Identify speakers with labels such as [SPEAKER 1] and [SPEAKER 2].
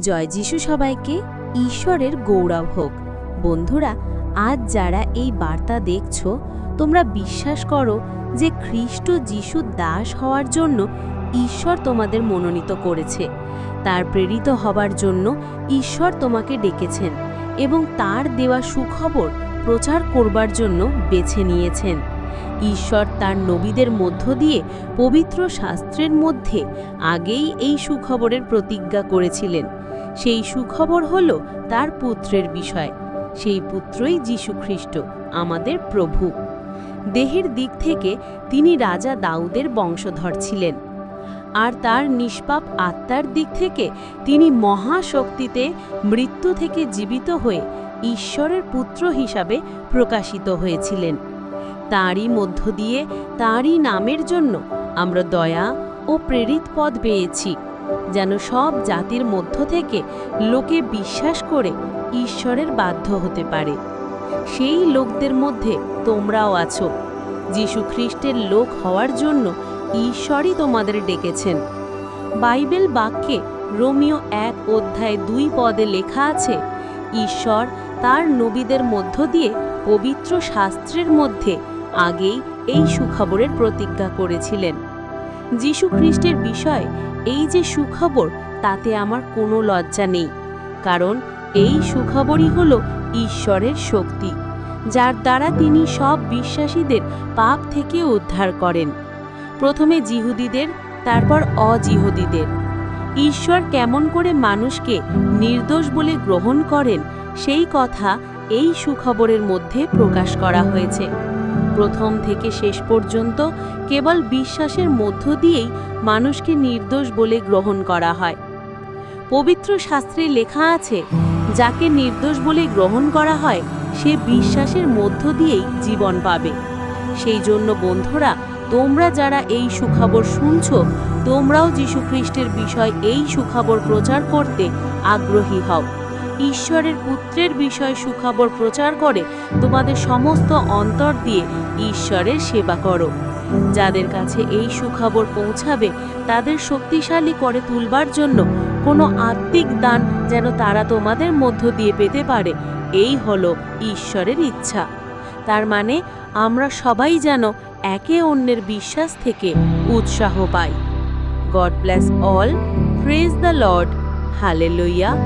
[SPEAKER 1] জয় যিশু সবাইকে ঈশ্বরের গৌরব হোক। বন্ধুরা, আজ যারা এই বার্তা দেখছ, তোমরা বিশ্বাস করো যে খ্রিস্ট যিশু দাস হওয়ার জন্য ঈশ্বর তোমাদের মনোনীত করেছে। তার প্রেরিত হবার জন্য ঈশ্বর তোমাকে ডেকেছেন এবং তার দেওয়া সুখবর প্রচার করবার জন্য বেছে নিয়েছেন। ঈশ্বর তার নবীদের মধ্য দিয়ে পবিত্র শাস্ত্রের মধ্যে আগেই এই সুখবরের প্রতিজ্ঞা করেছিলেন। সেই সুখবর হল তার পুত্রের বিষয়। সেই পুত্রই যীশুখ্রিস্ট, আমাদের প্রভু। দেহের দিক থেকে তিনি রাজা দাউদের বংশধর ছিলেন। আর তার নিষ্পাপ আত্মার দিক থেকে তিনি মহাশক্তিতে মৃত্যু থেকে জীবিত হয়ে ঈশ্বরের পুত্র হিসাবে প্রকাশিত হয়েছিলেন। তাঁরই মধ্য দিয়ে তাঁরই নামের জন্য আমরা দয়া ও প্রেরিত পদ পেয়েছি। যেন সব জাতির মধ্য থেকে লোকে বিশ্বাস করে ঈশ্বরের বাধ্য হতে পারে। সেই লোকদের মধ্যে তোমরাও আছো। যীশু খ্রিস্টের লোক হওয়ার জন্য ঈশ্বরই তোমাদের ডেকেছেন। বাইবেল বাক্যে রোমিও এক অধ্যায় দুই পদে লেখা আছে, ঈশ্বর তার নবীদের মধ্য দিয়ে পবিত্র শাস্ত্রের মধ্যে আগেই এই সুখবরের প্রতিজ্ঞা করেছিলেন। যীশু খ্রিস্টের বিষয়, এই যে সুখবর, তাতে আমার কোনো লজ্জা নেই। কারণ এই সুখবরই হল ঈশ্বরের শক্তি, যার দ্বারা তিনি সব বিশ্বাসীদের পাপ থেকে উদ্ধার করেন। প্রথমে জিহুদিদের, তারপর অজিহুদিদের। ঈশ্বর কেমন করে মানুষকে নির্দোষ বলে গ্রহণ করেন, সেই কথা এই সুখবরের মধ্যে প্রকাশ করা হয়েছে। প্রথম থেকে শেষ পর্যন্ত কেবল বিশ্বাসের মধ্য দিয়েই মানুষকে নির্দোষ বলে গ্রহণ করা হয়। পবিত্র শাস্ত্রে লেখা আছে, যাকে নির্দোষ বলে গ্রহণ করা হয়, সে বিশ্বাসের মধ্য দিয়েই জীবন পাবে। সেই জন্য বন্ধুরা, তোমরা যারা এই সুখবর শুনছ, তোমরাও যীশুখ্রিস্টের বিষয় এই সুখবর প্রচার করতে আগ্রহী হও। ঈশ্বরের পুত্রের বিষয় সুখবর প্রচার করে তোমাদের সমস্ত অন্তর দিয়ে ঈশ্বরের সেবা করো। যাদের কাছে এই সুখবর পৌঁছাবে, তাদের শক্তিশালী করে তুলবার জন্য কোনো আত্মিক দান যেন তারা তোমাদের মধ্য দিয়ে পেতে পারে, এই হলো ঈশ্বরের ইচ্ছা। তার মানে আমরা সবাই যেন একে অন্যের বিশ্বাস থেকে উৎসাহ পাই। God bless all praise the Lord hallelujah